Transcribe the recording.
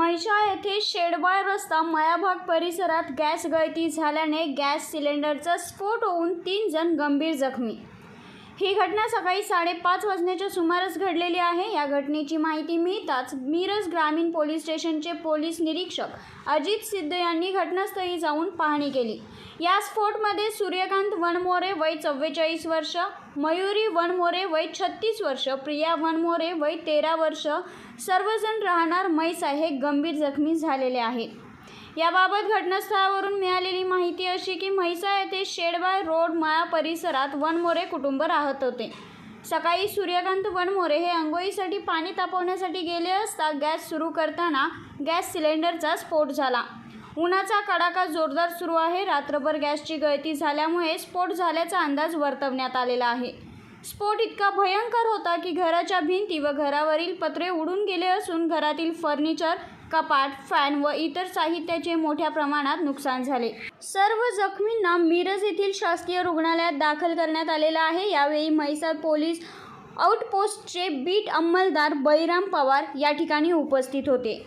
वाजता मयाभाग परिसरात गॅस गळती झाल्याने गॅस सिलेंडरचा स्फोट होऊन तीन जण गंभीर जखमी. ही घटना सकाळी साडेपाच वाजण्याच्या सुमारास घडलेली आहे. या घटनेची माहिती मिळताच मिरज ग्रामीण पोलीस स्टेशनचे पोलीस निरीक्षक अजित सिद्ध यांनी घटनास्थळी जाऊन पाहणी केली. या स्फोटमध्ये सूर्यकांत वनमोरे वय चव्वेचाळीस वर्ष मयुरी वनमोरे वय छत्तीस वर्ष प्रिया वनमोरे वय तेरा वर्ष सर्वजण राहणार मैसा हे गंभीर जखमी झालेले आहेत. याबाबत घटनास्थळावरून मिळालेली माहिती अशी की म्हैसा येथे शेडबाय रोड मळा परिसरात वनमोरे कुटुंब राहत होते. सकाळी सूर्यकांत वनमोरे हे अंघोळीसाठी पाणी तापवण्यासाठी गेले असता गॅस सुरू करताना गॅस सिलेंडरचा स्फोट झाला. उन्हाचा कडाका जोरदार सुरू आहे. रात्रभर गॅसची गळती झाल्यामुळे स्फोट झाल्याचा अंदाज वर्तवण्यात आलेला आहे. स्फोट इतका भयंकर होता की घराच्या भिंती व घरावरील पत्रे उडून गेले असून घरातील फर्निचर कपाट फॅन व इतर साहित्याचे मोठ्या प्रमाणात नुकसान झाले. सर्व जखमींना मिरज येथील शासकीय रुग्णालयात दाखल करण्यात आलेलं आहे. यावेळी म्हैसाळ पोलीस आउटपोस्टचे बीट अंमलदार बळीराम पवार या ठिकाणी उपस्थित होते.